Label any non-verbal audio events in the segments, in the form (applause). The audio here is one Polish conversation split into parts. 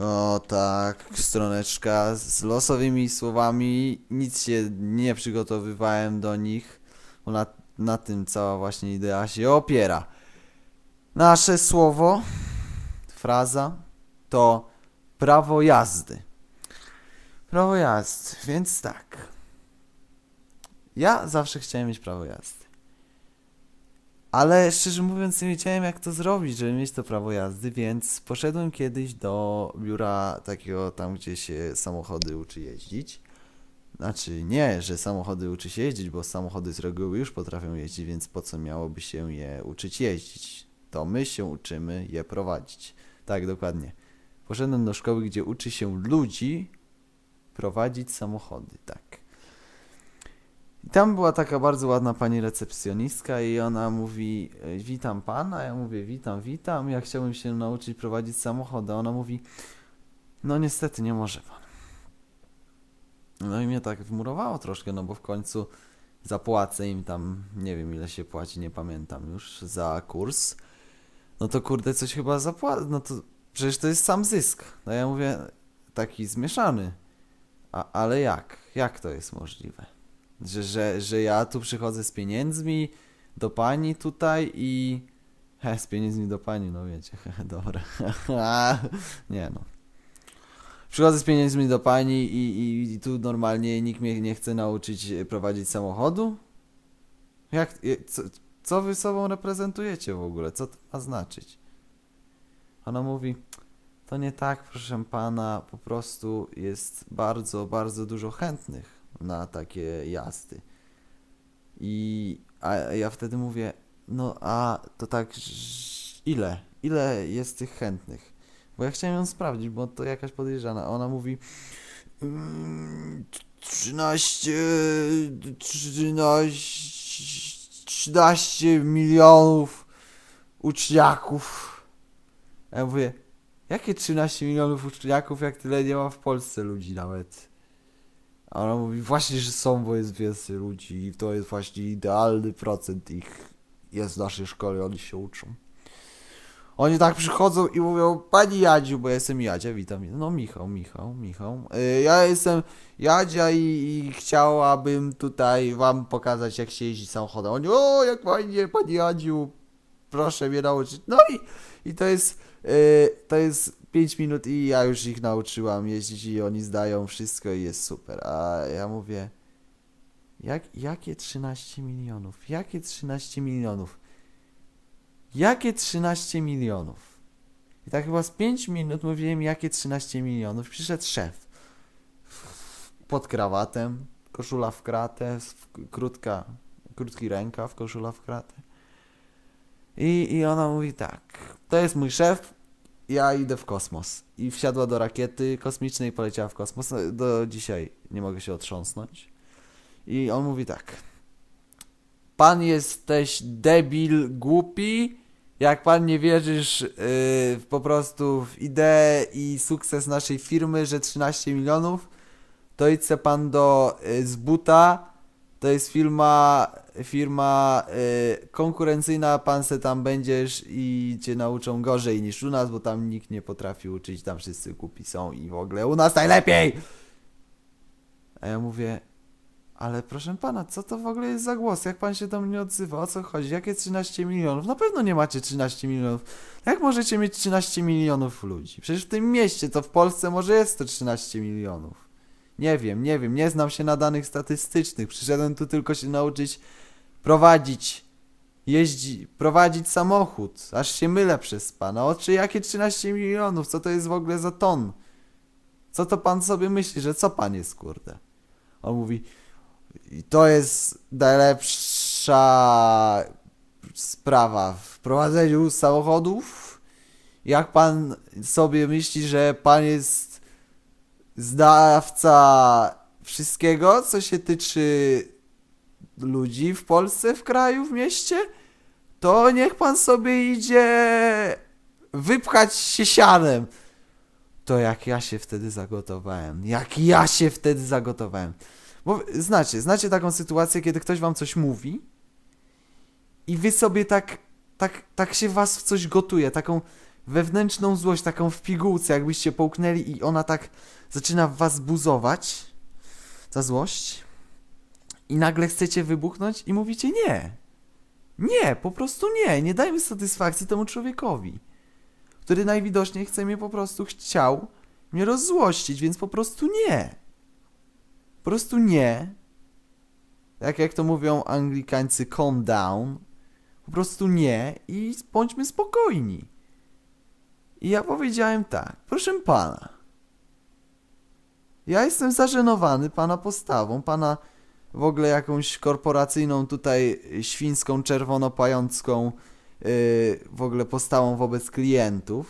O tak, stroneczka z losowymi słowami. Nic się nie przygotowywałem do nich, bo na, na tym cała właśnie idea się opiera. Nasze słowo, fraza to prawo jazdy. Prawo jazdy, więc tak. Ja zawsze chciałem mieć prawo jazdy. Ale szczerze mówiąc, nie wiedziałem jak to zrobić, żeby mieć to prawo jazdy, więc poszedłem kiedyś do biura takiego tam, gdzie się samochody uczy jeździć. Znaczy nie, że samochody uczy się jeździć, bo samochody z reguły już potrafią jeździć, więc po co miałoby się je uczyć jeździć? To my się uczymy je prowadzić. Tak, dokładnie. Poszedłem do szkoły, gdzie uczy się ludzi prowadzić samochody, tak. I tam była taka bardzo ładna pani recepcjonistka i ona mówi, e, witam pana, ja mówię, witam, witam, ja chciałbym się nauczyć prowadzić samochody, a ona mówi, no niestety nie może pan. No i mnie tak wmurowało troszkę, no bo w końcu zapłacę im tam, nie wiem ile się płaci, nie pamiętam już, za kurs. No to kurde, coś chyba zapłacę, no to przecież to jest sam zysk. No ja mówię, taki zmieszany. A, ale jak? Jak to jest możliwe? Że, że, że ja tu przychodzę z pieniędzmi do pani tutaj i... He, z pieniędzmi do pani, no wiecie, dobra. (laughs) nie no. Przychodzę z pieniędzmi do pani i, i, i tu normalnie nikt mnie nie chce nauczyć e, prowadzić samochodu? Jak, e, co, co wy sobą reprezentujecie w ogóle? Co to ma znaczyć? Ona mówi, to nie tak, proszę pana, po prostu jest bardzo, bardzo dużo chętnych na takie jazdy. I a ja wtedy mówię, no a to tak, ile? Ile jest tych chętnych? Bo ja chciałem ją sprawdzić, bo to jakaś podejrzana. Ona mówi, "Mm, 13, 13, 13 milionów uczniaków. Ja mówię, jakie 13 milionów uczniaków, jak tyle nie ma w Polsce ludzi nawet? A ona mówi, właśnie, że są, bo jest więcej ludzi i to jest właśnie idealny procent ich jest w naszej szkole, oni się uczą. Oni tak przychodzą i mówią, pani Jadziu, bo ja jestem Jadzia, witam. No Michał, Michał, Michał. Y, ja jestem Jadzia i, i chciałabym tutaj wam pokazać, jak się jeździ samochodem. Oni, o, jak fajnie, pani Jadziu, proszę mnie nauczyć. No i, i to jest, y, to jest 5 minut i ja już ich nauczyłam jeździć i oni zdają wszystko i jest super. A ja mówię, jak, jakie 13 milionów? Jakie 13 milionów? Jakie 13 milionów? I tak chyba z 5 minut mówiłem, jakie 13 milionów. Przyszedł szef. Pod krawatem, koszula w kratę, krótka, krótki rękaw, koszula w kratę. I, I ona mówi tak, to jest mój szef, ja idę w kosmos. I wsiadła do rakiety kosmicznej i poleciała w kosmos. No, Do dzisiaj nie mogę się otrząsnąć. I on mówi tak. Pan jesteś debil, głupi. Jak pan nie wierzysz yy, po prostu w ideę i sukces naszej firmy, że 13 milionów, to idź pan do yy, Zbuta. To jest firma, firma yy, konkurencyjna, pan se tam będziesz i cię nauczą gorzej niż u nas, bo tam nikt nie potrafi uczyć, tam wszyscy głupi są i w ogóle u nas najlepiej! A ja mówię, ale proszę pana, co to w ogóle jest za głos? Jak pan się do mnie odzywa? O co chodzi? Jakie 13 milionów? Na pewno nie macie 13 milionów. Jak możecie mieć 13 milionów ludzi? Przecież w tym mieście, to w Polsce może jest to 13 milionów. Nie wiem, nie wiem, nie znam się na danych statystycznych. Przyszedłem tu tylko się nauczyć prowadzić, jeździ, prowadzić samochód. Aż się mylę przez pana. O czy jakie 13 milionów? Co to jest w ogóle za ton? Co to pan sobie myśli, że co pan jest, kurde? On mówi, to jest najlepsza sprawa w prowadzeniu samochodów. Jak pan sobie myśli, że pan jest znawca wszystkiego, co się tyczy ludzi w Polsce, w kraju, w mieście, to niech pan sobie idzie wypchać się sianem. To jak ja się wtedy zagotowałem. Jak ja się wtedy zagotowałem. Bo znacie, znacie taką sytuację, kiedy ktoś wam coś mówi i wy sobie tak, tak, tak się was w coś gotuje, taką wewnętrzną złość, taką w pigułce, jakbyście połknęli i ona tak zaczyna w was buzować, ta złość, i nagle chcecie wybuchnąć i mówicie nie. Nie, po prostu nie. Nie dajmy satysfakcji temu człowiekowi, który najwidoczniej chce mnie po prostu chciał mnie rozzłościć, więc po prostu nie. Po prostu nie. Tak jak to mówią Anglikańcy, calm down. Po prostu nie i bądźmy spokojni. I ja powiedziałem tak, proszę pana. Ja jestem zażenowany pana postawą, pana w ogóle jakąś korporacyjną tutaj świńską, czerwonopającką yy, w ogóle postawą wobec klientów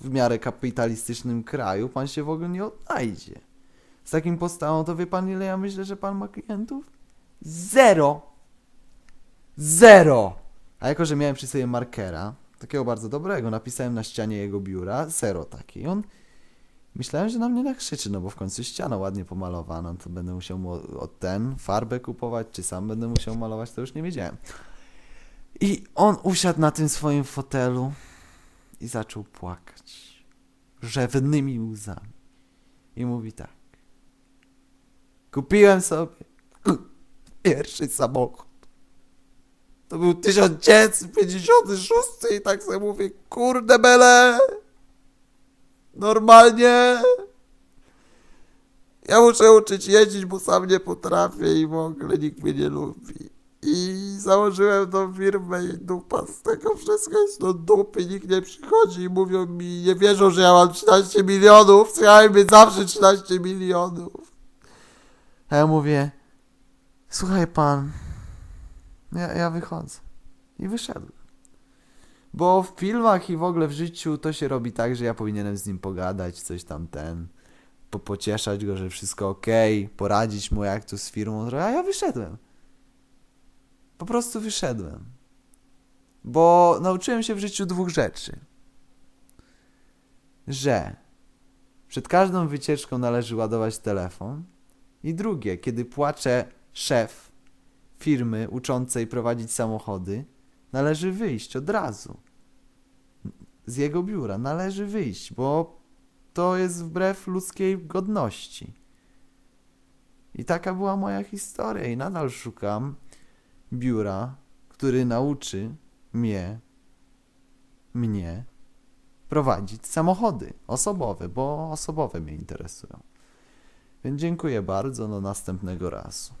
w miarę kapitalistycznym kraju. Pan się w ogóle nie odnajdzie. Z takim postawą to wie pan ile ja myślę, że pan ma klientów? Zero! Zero! A jako, że miałem przy sobie markera, takiego bardzo dobrego, napisałem na ścianie jego biura, zero taki. I on, myślałem, że na mnie nakrzyczy, no bo w końcu ściana ładnie pomalowana, to będę musiał mu od ten farbę kupować, czy sam będę musiał malować, to już nie wiedziałem. I on usiadł na tym swoim fotelu i zaczął płakać rzewnymi łzami. I mówi tak. Kupiłem sobie pierwszy samochód. To był 1956 i tak sobie mówię, kurde bele, normalnie. Ja muszę uczyć jeździć, bo sam nie potrafię i w ogóle nikt mnie nie lubi. I założyłem tą firmę i dupa z tego wszystko jest do dupy, nikt nie przychodzi i mówią mi, nie wierzą, że ja mam 13 milionów, chciałem mieć zawsze 13 milionów. A ja mówię, słuchaj pan, ja, ja wychodzę. I wyszedłem. Bo w filmach i w ogóle w życiu to się robi tak, że ja powinienem z nim pogadać, coś tam ten, po, pocieszać go, że wszystko ok, poradzić mu jak tu z firmą, a ja wyszedłem. Po prostu wyszedłem. Bo nauczyłem się w życiu dwóch rzeczy. Że przed każdą wycieczką należy ładować telefon. I drugie, kiedy płacze szef firmy uczącej prowadzić samochody, należy wyjść od razu. Z jego biura należy wyjść, bo to jest wbrew ludzkiej godności. I taka była moja historia, i nadal szukam biura, który nauczy mnie, mnie prowadzić samochody osobowe, bo osobowe mnie interesują. Więc dziękuję bardzo, do następnego razu.